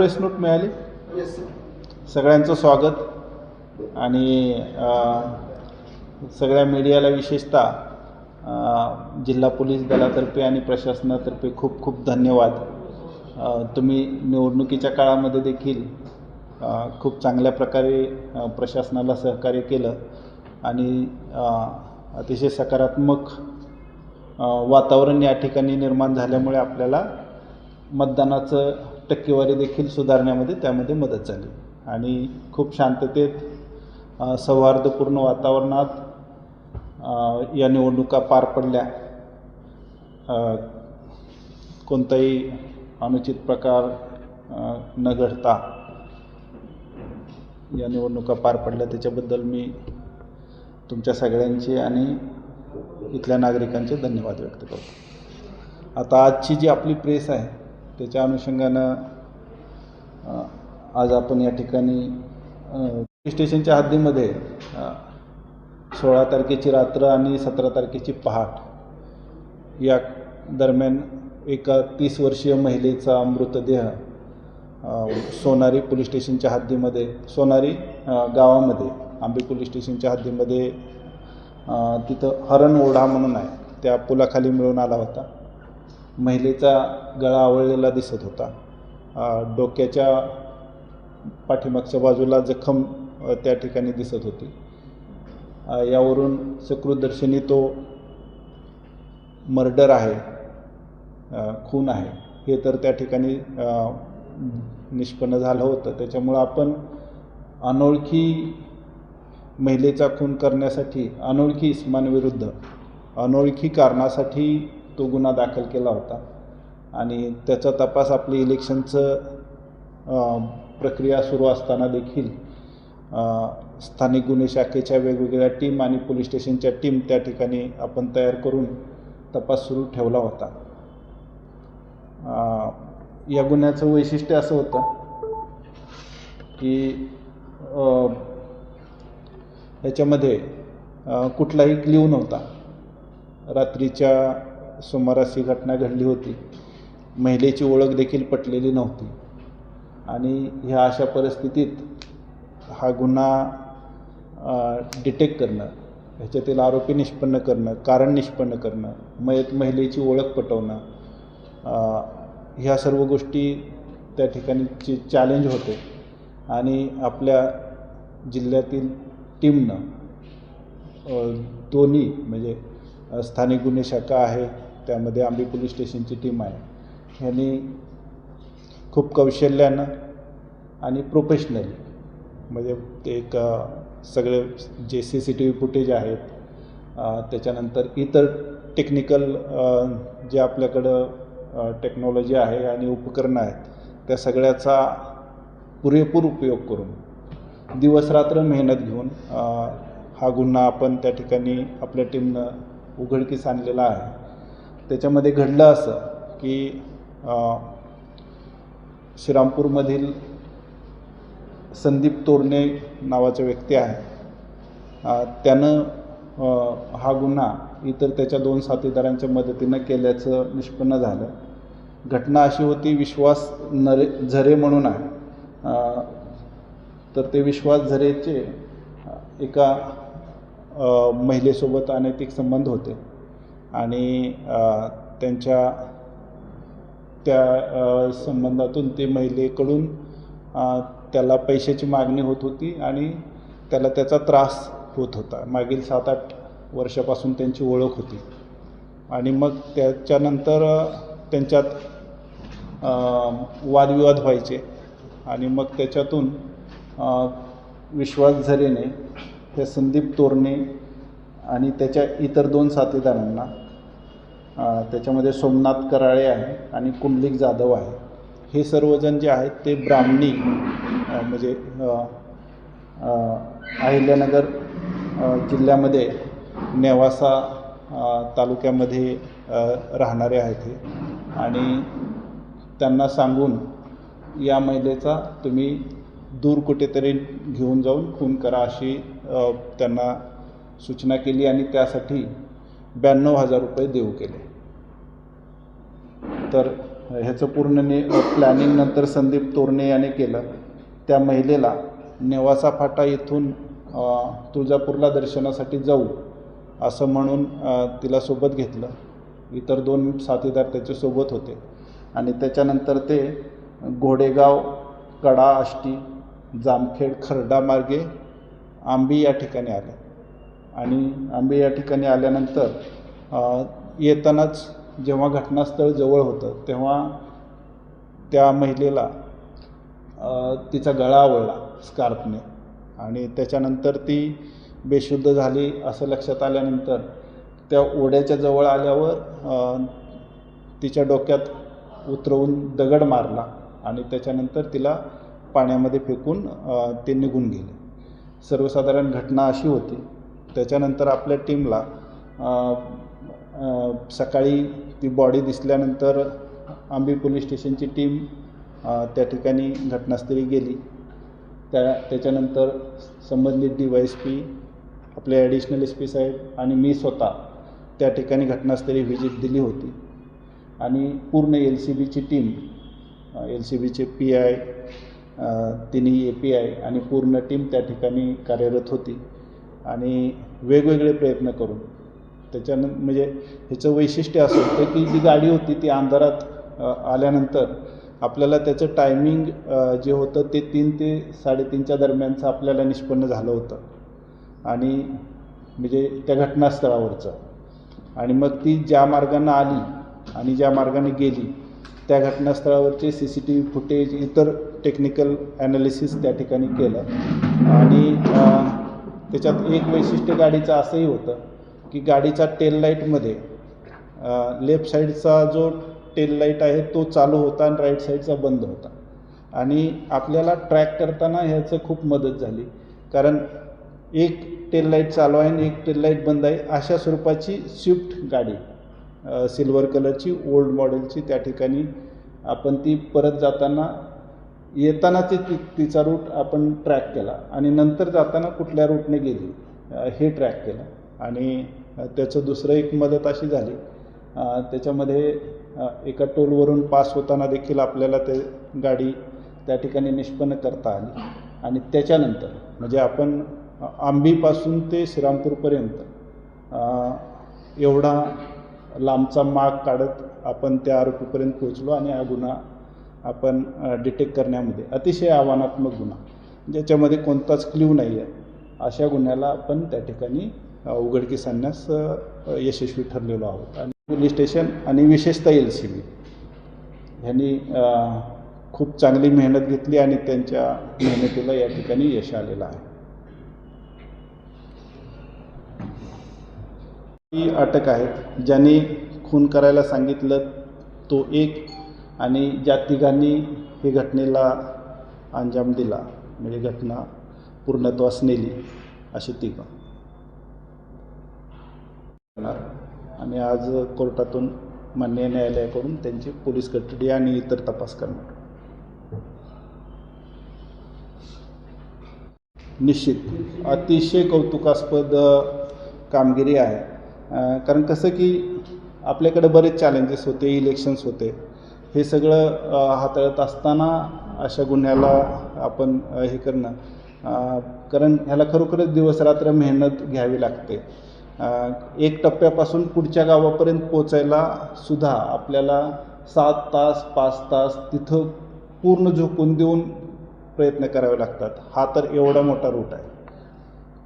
Press note मिळाली? Yes सगळ्यांचं स्वागत. आणि सगळ्या मीडियाला विशेषतः जिल्हा पोलीस दलातर्फे आणि प्रशासनातर्फे खूप खूप धन्यवाद. तुम्ही निवडणुकीच्या काळामध्ये देखील खूप चांगल्या प्रकारे प्रशासनाला सहकार्य केलं. आणि अतिशय सकारात्मक वातावरण या ठिकाणी निर्माण झाल्यामुळे आपल्याला मतदानाचं टक्केवारी देखील सुधारण्यामध्ये त्यामध्ये मदत झाली. आणि खूप शांततेत सौहार्दपूर्ण वातावरणात या निवडणुका पार पडल्या. कोणताही अनुचित प्रकार न घडता या निवडणुका पार पडल्या. त्याच्याबद्दल मी तुमच्या सगळ्यांचे आणि इथल्या नागरिकांचे धन्यवाद व्यक्त करतो. आता आजची जी आपली प्रेस आहे त्याच्या अनुषंगानं आज आपण या ठिकाणी पोलीस स्टेशनच्या हद्दीमध्ये सोळा तारखेची रात्र आणि सतरा तारखेची पहाट या दरम्यान एका तीस वर्षीय महिलेचा मृतदेह सोनारी पोलीस स्टेशनच्या हद्दीमध्ये सोनारी गावामध्ये आंबे पोलीस स्टेशनच्या हद्दीमध्ये तिथं हरण ओढा म्हणून आहे. त्या पुलाखाली मिळून आला होता. महिलेचा गळा आवळलेला दिसत होता. डोक्याच्या पाठीमागच्या बाजूला जखम त्या ठिकाणी दिसत होती. यावरून सकृतदर्शनी तो मर्डर आहे खून आहे. हे तर त्या ठिकाणी निष्पन्न झालं होतं. त्याच्यामुळं आपण अनोळखी महिलेचा खून करण्यासाठी अनोळखी इस्मांविरुद्ध अनोळखी कारणासाठी तो गुन्हा दाखल केला होता. आणि त्याचा तपास आपली इलेक्शनचं प्रक्रिया सुरू असताना देखील स्थानिक गुन्हे शाखेच्या वेगवेगळ्या टीम आणि पोलीस स्टेशनच्या टीम त्या ठिकाणी आपण तयार करून तपास सुरू ठेवला होता. या गुन्ह्याचं वैशिष्ट्य असं होतं की याच्यामध्ये कुठलाही क्ल्यू नव्हता. रात्रीच्या सुमारास ही घटना घडली होती. महिलेची ओळख देखील पटलेली नव्हती. आणि ह्या अशा परिस्थितीत हा गुन्हा डिटेक्ट करणं ह्याच्यातील आरोपी निष्पन्न करणं कारण निष्पन्न करणं मयत महिलेची ओळख पटवणं ह्या सर्व गोष्टी त्या ठिकाणीचे चॅलेंज होते. आणि आपल्या जिल्ह्यातील टीमनं दोन्ही म्हणजे स्थानिक गुन्हे शाखा आहे त्यामध्ये आंबी पोलीस स्टेशनची टीम आहे. ह्यांनी खूप कौशल्यानं आणि प्रोफेशनली म्हणजे ते एक सगळे जे C C T V footage आहेत त्याच्यानंतर इतर टेक्निकल जे आपल्याकडं टेक्नॉलॉजी आहे आणि उपकरणं आहेत त्या सगळ्याचा पुरेपूर उपयोग करून दिवसरात्र मेहनत घेऊन हा गुन्हा आपण त्या ठिकाणी आपल्या टीमनं उघडकीस आणलेला आहे. त्याच्यामध्ये घडलं असं की श्रीरामपूरमधील संदीप तोरणे नावाचा व्यक्ती आहे. त्यानं हा गुन्हा इतर त्याच्या दोन साथीदारांच्या मदतीनं केल्याचं निष्पन्न झालं. घटना अशी होती विश्वास नरे झरे म्हणून आहे. तर ते विश्वास झरेचे एका महिलेसोबत अनैतिक संबंध होते. आणि त्यांच्या त्या संबंधातून ते महिलेकडून त्याला पैशाची मागणी होत होती आणि त्याला त्याचा त्रास होत होता. मागील सात आठ वर्षापासून त्यांची ओळख होती. आणि मग त्याच्यानंतर त्यांच्यात वादविवाद व्हायचे आणि मग त्याच्यातून विश्वास झरेने त्या संदीप तोरणे आणि त्याच्या इतर दोन साथीदारांना त्याच्यामध्ये सोमनाथ कराळे आहे आणि कुंडलिक जाधव आहे. हे सर्वजण जे आहेत ते ब्राह्मणी म्हणजे अहिल्यानगर जिल्ह्यामध्ये नेवासा तालुक्यामध्ये राहणारे आहेत हे. आणि त्यांना सांगून या महिलेचा तुम्ही दूर कुठेतरी घेऊन जाऊन खून करा अशी त्यांना सूचना केली आणि त्यासाठी ब्याण्णव हजार रुपये देऊ केले. तर ह्याचं पूर्ण ने प्लॅनिंग नंतर संदीप तोरणे याने केलं. त्या महिलेला नेवासा फाटा इथून तुळजापूरला दर्शनासाठी जाऊ असं म्हणून तिला सोबत घेतलं. इतर दोन साथीदार त्याच्यासोबत होते. आणि त्याच्यानंतर ते घोडेगाव कडा आष्टी जामखेड खर्डा मार्गे आंबी या ठिकाणी आले. आणि आंबे या ठिकाणी आल्यानंतर येतानाच जेव्हा घटनास्थळ जवळ होतं तेव्हा त्या महिलेला तिचा गळा आवळला स्कार्फने. आणि त्याच्यानंतर ती बेशुद्ध झाली असं लक्षात आल्यानंतर त्या ओढ्याच्या जवळ आल्यावर तिच्या डोक्यात उतरवून दगड मारला आणि त्याच्यानंतर तिला पाण्यामध्ये फेकून ते निघून गेले. सर्वसाधारण घटना अशी होती त्याच्यानंतर आपल्या टीमला सकाळी ती बॉडी दिसल्यानंतर आंबी पोलीस स्टेशनची टीम त्या ठिकाणी घटनास्थळी गेली. त्या त्याच्यानंतर संबंधित डी वाय एस पी आपले ॲडिशनल एस पी साहेब आणि मी स्वतः त्या ठिकाणी घटनास्थळी व्हिजिट दिली होती. आणि पूर्ण एल सी बीची टीम एल सी बीचे पी आय तिन्ही ए पी आय आणि पूर्ण टीम त्या ठिकाणी कार्यरत होती. आणि वेगवेगळे प्रयत्न करून. त्याच्यानं म्हणजे ह्याचं वैशिष्ट्य असं होतं की जी गाडी होती ती अंधारात आल्यानंतर आपल्याला त्याचं टायमिंग जे होतं ते तीन ते साडेतीनच्या दरम्यानचं आपल्याला निष्पन्न झालं होतं. आणि म्हणजे त्या घटनास्थळावरचं. आणि मग ती ज्या मार्गानं आली आणि ज्या मार्गाने गेली त्या घटनास्थळावरचे C C T V footage इतर टेक्निकल ॲनालिसिस त्या ठिकाणी केलं. आणि त्याच्यात एक वैशिष्ट्य गाडीचं असंही होतं की गाडीचा टेल लाईटमध्ये लेफ्ट साईडचा जो टेल लाइट आहे तो चालू होता आणि राईट साईडचा बंद होता. आणि आपल्याला ट्रॅक करताना ह्याचं खूप मदत झाली. कारण एक टेल लाइट चालू आहे आणि एक टेल लाइट बंद आहे अशा स्वरूपाची स्विफ्ट गाडी सिल्वर कलरची ओल्ड मॉडेलची त्या ठिकाणी आपण ती परत जाताना येताना ती ती- तिचा रूट आपण ट्रॅक केला आणि नंतर जाताना कुठल्या रूटने गेली हे ट्रॅक केलं. आणि त्याचं दुसरं एक मदत अशी झाली. त्याच्यामध्ये एका टोलवरून पास होताना देखील आपल्याला ते गाडी त्या ठिकाणी निष्पन्न करता आली. आणि त्याच्यानंतर म्हणजे आपण आंबीपासून ते श्रीरामपूरपर्यंत एवढा लांबचा माग काढत आपण त्या आरोपीपर्यंत पोहोचलो आणि हा गुन्हा आपण डिटेक्ट करण्यामध्ये अतिशय आव्हानात्मक गुन्हा. ज्याच्यामध्ये कोणताच क्ल्यू नाही आहे अशा गुन्ह्याला आपण त्या ठिकाणी उघडकीस आणण्यास यशस्वी ठरलेलो आहोत. आणि पोलीस स्टेशन आणि विशेषतः एल सी बी ह्यांनी खूप चांगली मेहनत घेतली आणि त्यांच्या मेहनतीला या ठिकाणी यश आलेलं आहे. ही अटक आहेत ज्यांनी खून करायला सांगितलं तो एक आणि ज्या तिघांनी ही घटनेला अंजाम दिला म्हणजे घटना पूर्णत्वास नेली अशी तिघं. आणि आज कोर्टातून मान्य न्यायालयाकडून त्यांची पोलीस कस्टडी आणि इतर तपास करणार. निश्चित. अतिशय कौतुकास्पद कामगिरी आहे. कारण कसं की आपल्याकडे बरेच चॅलेंजेस होते इलेक्शन्स होते. हे सगळं हाताळत असताना अशा गुन्ह्याला आपण हे करणं कारण ह्याला खरोखरच दिवसरात्र मेहनत घ्यावी लागते. एक टप्प्यापासून पुढच्या गावापर्यंत पोचायला सुद्धा आपल्याला सात तास पाच तास तिथं पूर्ण झोकून देऊन प्रयत्न करावे लागतात. हा तर एवढा मोठा रूट आहे.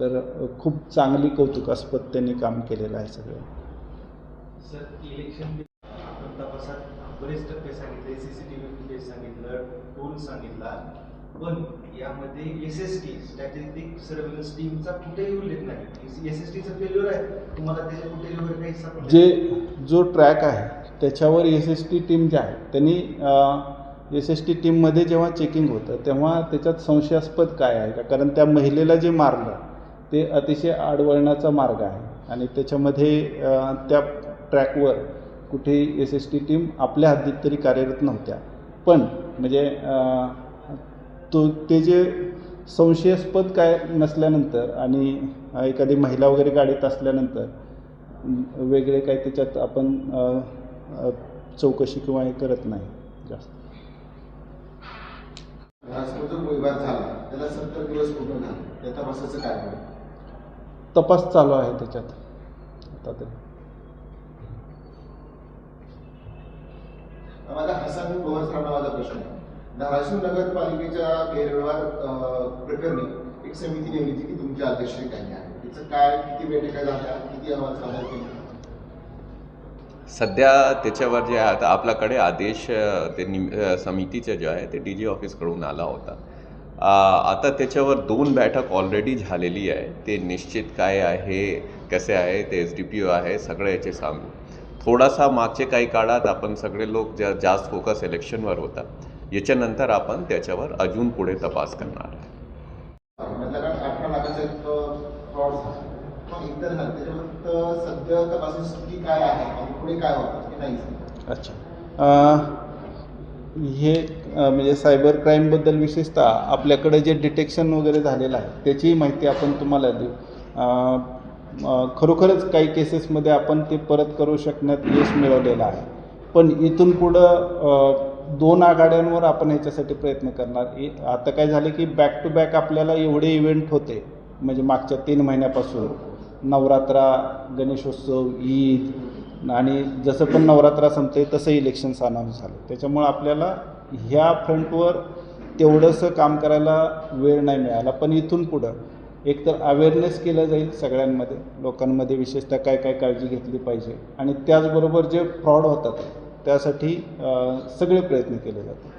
तर खूप चांगली कौतुकास्पद त्यांनी काम केलेलं आहे सगळं. बरेच टप्पे सांगितले C C T V footage सांगितलं टोल सांगितला. पण यामध्ये S S T statistic surveillance टीमचा कुठेही उल्लेख नाही. एस एस टीचं फेल्युअर आहे. तुम्हाला त्याच्या कुठेही वगैरे काही सापडलं जे जो ट्रॅक आहे त्याच्यावर एस एस टी टीम ज्या आहे त्यांनी एस एस टी टीममध्ये जेव्हा चेकिंग होतं तेव्हा त्याच्यात संशयास्पद काय आहे का? कारण त्या महिलेला जे मारलं ते अतिशय आडवळणाचा मार्ग आहे. आणि त्याच्यामध्ये त्या ट्रॅकवर कुठेही एस एस टी टीम आपल्या हद्दीत तरी कार्यरत नव्हत्या. पण म्हणजे तो ते जे संशयास्पद काय नसल्यानंतर आणि एखादी महिला वगैरे गाडीत असल्यानंतर वेगळे काही त्याच्यात आपण चौकशी किंवा हे करत नाही जास्त. काय तपास चालू आहे त्याच्यात. आता तरी माझा हसन पवार सरांना माझा प्रश्न आहे. धाराशिव नगरपालिकेच्या गैरव्यवहार प्रकरणी एक समिती नेमली होती की तुमच्या अध्यक्षतेखाली आहे तिचं काय किती बैठका झाल्या किती अहवाल सादर केले? सध्या त्याच्यावर जे आहे आता आपल्याकडे आदेश ते निम अ, समितीचे जे आहे ते डी जी ऑफिसकडून आला होता. आता त्याच्यावर दोन बैठक ऑलरेडी झालेली आहे. ते निश्चित काय आहे कसे आहे ते एस डी पी ओ आहे सगळे याचे सांगू थोडासा मागचे काही काळात आपण सगळे लोक जा जास्त फोकस इलेक्शनवर होता याच्यानंतर आपण त्याच्यावर अजून पुढे तपास करणार. आहे? अच्छा. अं, हे म्हणजे सायबर क्राईमबद्दल विशेषतः आपल्याकडे जे डिटेक्शन वगैरे झालेलं आहे त्याचीही माहिती आपण तुम्हाला देऊ. खरोखरच काही केसेसमध्ये आपण ते परत करू शकण्यात यश मिळवलेलं आहे. पण इथून पुढं दोन आघाड्यांवर आपण ह्याच्यासाठी प्रयत्न करणार. इ- आता काय झालं की बॅक टू बॅक आपल्याला एवढे इव्हेंट होते म्हणजे मागच्या तीन महिन्यापासून. नवरात्रा गणेशोत्सव ईद आणि जसं पण नवरात्रा संपते तसं इलेक्शन्स अनाऊन्स झालं. त्याच्यामुळं आपल्याला ह्या फ्रंटवर तेवढंसं काम करायला वेळ नाही मिळाला. पण इथून पुढं एकतर अवेअरनेस केलं जाईल सगळ्यांमध्ये लोकांमध्ये विशेषतः काय काय काळजी घेतली पाहिजे. आणि त्याचबरोबर जे फ्रॉड होतात त्यासाठी सगळे प्रयत्न केले जातात.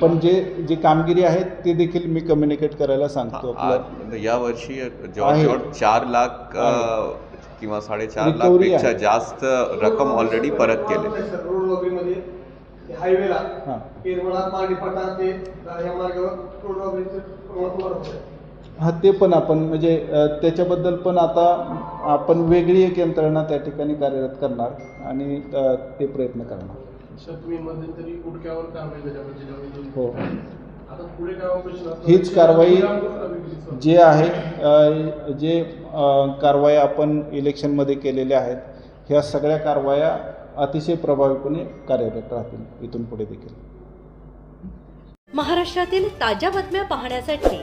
पण जे जी कामगिरी आहे ते देखील मी कम्युनिकेट करायला सांगतो यावर्षी जवळ आहे. जवळ चार लाख किंवा साडेचार लाखपेक्षा. जास्त रक्कम ऑलरेडी परत केले हायवेला मार्गावर हा ते पण आपण म्हणजे त्याच्याबद्दल पण आता आपण वेगळी एक यंत्रणा त्या ठिकाणी कार्यरत करणार आणि ते प्रयत्न करणार हो आता पुढे काय ऑपरेशन असणार? हीच कारवाई. जे आहे जे कारवाया आपण इलेक्शनमध्ये केलेल्या आहेत ह्या सगळ्या कारवाया अतिशय प्रभावीपणे कार्यरत राहतील इथून पुढे देखील महाराष्ट्रातील ताज्या बातम्या पाहण्यासाठी